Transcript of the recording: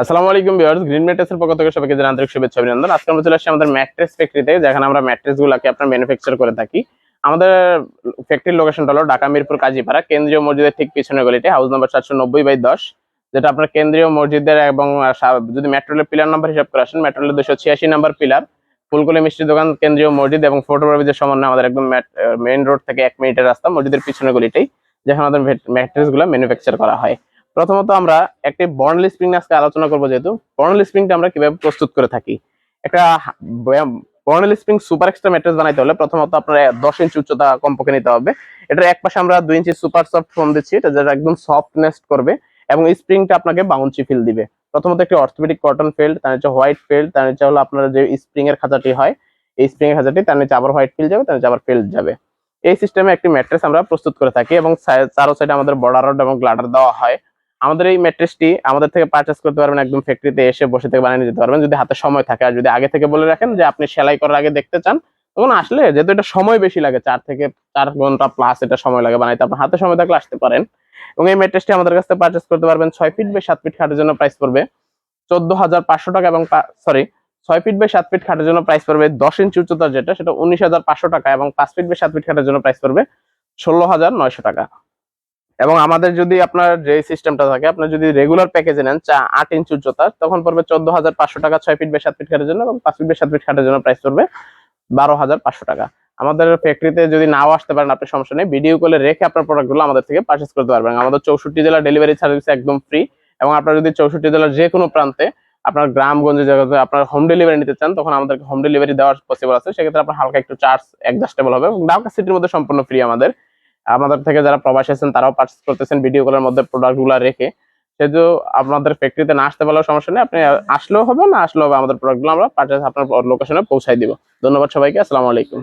আসসালামু আলাইকুম viewers green ম্যাট্রেসের পক্ষ থেকে সবাইকে আন্তরিক শুভেচ্ছা অভিনন্দন। আজকে আমরা চলে আসছি আমাদের ম্যাট্রেস ফ্যাক্টরিতে যেখানে আমরা ম্যাট্রেস গুলাকে আপনার ম্যানুফ্যাকচার করে থাকি। আমাদের ফ্যাক্টরির লোকেশনটা হলো ঢাকা মিরপুর কাজীপাড়া, কেন্দ্রীয় মসজিদের ঠিক পিছনে গলিতে হাউস নাম্বার চারশো নব্বই বাই দশ, যেটা আপনার কেন্দ্রীয় মসজিদের এবং যদি মেট্রোলের পিলার নাম্বার হিসাব করে আসেন মেট্রোলের দুশো ছিয়াশি নাম্বার পিলার ফুলকলি মিষ্টি দোকান, কেন্দ্রীয় মসজিদ এবং ফটোগ্রাফিদের সমন্বয়ে আমাদের একদম মেইন রোড থেকে এক মিনিটের রাস্তা মসজিদের পিছনে গলিটাই যেখানে আমাদের ম্যাট্রেসগুলো ম্যানুফ্যাকচার করা হয়। প্রথমত আমরা একটি বর্নলি স্প্রিং আজকে আলোচনা করব যেহেতু। বর্নলি স্প্রিংটা আমরা কীভাবে প্রস্তুত করে থাকি? একটা বর্নলি স্প্রিং সুপার এক্সট্রা ম্যাট্রেস বানাইতে হলে প্রথমত আপনার দশ ইঞ্চি উচ্চতা কমপক্ষে নিতে হবে। এটার এক পাশে আমরা দুই ইঞ্চি সুপার সফট ফোম দিচ্ছি, এটা যেটা একদম সফটনেস করবে এবং স্প্রিংটা আপনাকে বাউন্সি ফিল দিবে। প্রথমত একটি অর্থোপেডিক কটন ফিল্ড তার নিচে হোয়াইট ফিল্ড তার নিচে হলো আপনার যে স্প্রিং এর খাঁচাটি হয়, এই স্প্রিং এর খাঁচাটি, তার নিচে আবার হোয়াইট ফিল্ড যাবে, তার নিচে আবার ফিল্ড যাবে। এই সিস্টেমে একটি ম্যাট্রেস আমরা প্রস্তুত করে থাকি এবং চারো সাইডে আমাদের বর্ডার রড এবং গ্লাডার দেওয়া হয়। আমাদের এই ম্যাট্রেসটি আমাদের থেকে পারচেস করতে পারবেন একদম ফ্যাক্টরিতে এসে বসে থেকে বানিয়ে নিতে পারবেন, যদি হাতে সময় থাকে। আর যদি আগে থেকে বলে রাখেন যে আপনি সেলাই করার আগে দেখতে চান, তখন আসলে যেহেতু এটা সময় বেশি লাগে, চার থেকে চার ঘণ্টা প্লাস এটা সময় লাগে বানাইতে, আপনার হাতে সময় থাকলে আসতে পারেন। এবং এই ম্যাট্রেসটি আমাদের কাছ থেকে পারচেস করতে পারবেন ছয় ফিট বাই সাত ফিট খাটের জন্য প্রাইস পড়বে চোদ্দ হাজার পাঁচশো টাকা এবং সরি ছয় ফিট বাই সাত ফিট খাটের জন্য প্রাইস পড়বে দশ ইঞ্চি উচ্চতার যেটা, সেটা উনিশ হাজার পাঁচশো টাকা এবং পাঁচ ফিট বাই সাত ফিট খাটের জন্য প্রাইস পড়বে ষোলো হাজার নয়শো টাকা। এবং আমাদের যদি আপনার যে সিস্টেমটা থাকে আপনার যদি রেগুলার প্যাকেজে নেন, চা আট ইঞ্চি উচ্চতা, তখন পড়বে চোদ্দ হাজার পাঁচশো টাকা, ছয় ফিট বাই সাত ফিট খাটের জন্য এবং পাঁচ ফিট বাই সাত ফিট খাটের জন্য প্রাইস পড়বে বারো হাজার পাঁচশো টাকা। আমাদের ফ্যাক্টরিতে যদি নাও আসতে পারেন আপনার সমস্যা নেই। ভিডিও কলে রেখে আপনার প্রোডাক্টগুলো আমাদের থেকে পারচেস করতে পারবেন। আমাদের চৌষট্টি জেলা ডেলিভারি সার্ভিস একদম ফ্রি এবং আপনার যদি চৌষট্টি জেলার যে কোনো প্রান্তে আপনার গ্রামগঞ্জে জায়গাতে আপনার হোম ডেলিভারি নিতে চান, তখন আমাদেরকে হোম ডেলিভারি দেওয়ার পসিবল আছে। সেক্ষেত্রে আপনার হালকা একটু চার্জ অ্যাডজাস্টেবল হবে এবং ঢাকা সিটির মধ্যে সম্পূর্ণ ফ্রি আমাদের। আমাদের থেকে যারা প্রবাসী আছেন, তারাও পার্চেস করতেছেন ভিডিও কলের মধ্যে প্রোডাক্টগুলো রেখে। সেহেতু আপনাদের ফ্যাক্টরিতে না আসতে পারলেও সমস্যা নেই। আপনি আসলেও হবে, না আসলেও হবে, আমাদের প্রোডাক্টগুলো আমরা পার্চেস আপনার লোকেশনে পৌঁছাই দিব। ধন্যবাদ সবাইকে, আসসালামু আলাইকুম।